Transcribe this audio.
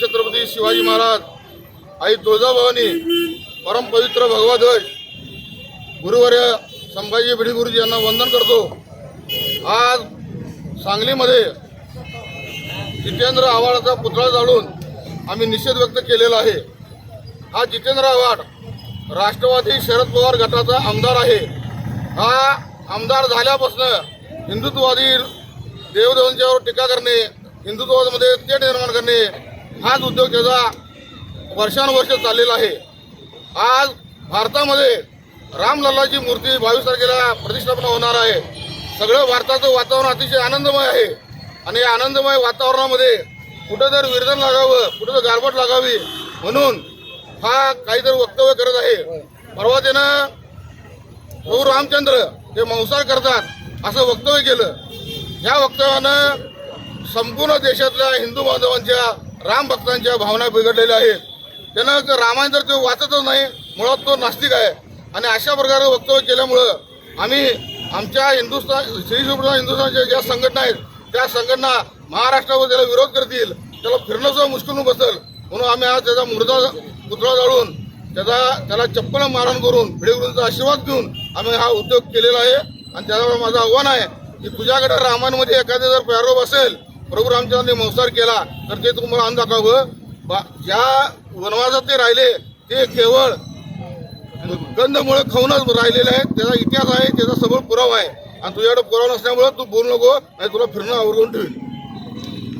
छत्रपती शिवाजी महाराज आई तुळजाभवानी परम पवित्र भगवा ध्वज गुरुवर्य संभाजी भिडे गुरुजी यांना वंदन करतो. आज सांगलीमध्ये जितेंद्र आव्हाडाचा पुतळा जाळून आम्ही निषेध व्यक्त केलेला आहे. हा जितेंद्र आव्हाड राष्ट्रवादी शरद पवार गटाचा आमदार आहे. हा आमदार झाल्यापासून हिंदुत्ववादी देवदेवांच्यावर टीका करणे हिंदुत्वामध्ये तेढ निर्माण करणे हाच उद्योग त्याचा वर्षानुवर्ष चाललेला आहे. आज भारतामध्ये रामलल्लाची मूर्ती बावीस तारखेला प्रतिष्ठापना होणार आहे. सगळं भारताचं वातावरण अतिशय आनंदमय आहे. आणि या आनंदमय वातावरणामध्ये कुठं तर विरजन लागावं कुठं तर गारबट लागावी म्हणून हा काहीतरी वक्तव्य करत आहे. परवा त्यानं प्रभू रामचंद्र हे मंसार करतात असं वक्तव्य केलं. या वक्तव्यानं संपूर्ण देशातल्या हिंदू बांधवांच्या राम भक्तांच्या भावना बिघडलेल्या आहेत. त्यानं रामायण तर तो वाचतच नाही मुळात तो नास्तिक आहे. आणि अशा प्रकारे वक्तव्य केल्यामुळं आम्ही आमच्या हिंदुस्थान श्री हिंदुस्थानच्या ज्या संघटना आहेत त्या संघटना महाराष्ट्रावर त्याला विरोध करतील त्याला फिरणं सुद्धा मुश्किल बसेल. म्हणून आम्ही आज त्याचा मृदा पुतळा जाळून त्याचा त्याला चप्पल मारण करून भिडेगुरूंचा आशीर्वाद घेऊन आम्ही हा उद्योग केलेला आहे. आणि त्याच्यामुळे माझं आव्हान आहे की तुझ्याकडे रामायणमध्ये एखादे जर प्यारोप असेल प्रभू रामचंद्रांनी संसार केला तर ते तुम्हाला अंध दाखवावं. बा- ज्या वनवासात ते राहिले ते केवळ गंधमुळे खाऊनच राहिलेले आहेत. त्याचा इतिहास आहे त्याचा सबळ पुरावा आहे. आणि तुझ्याकडे पुरावा नसल्यामुळे तू बोलू नको नाही तुला फिरणं आवरून ठेवील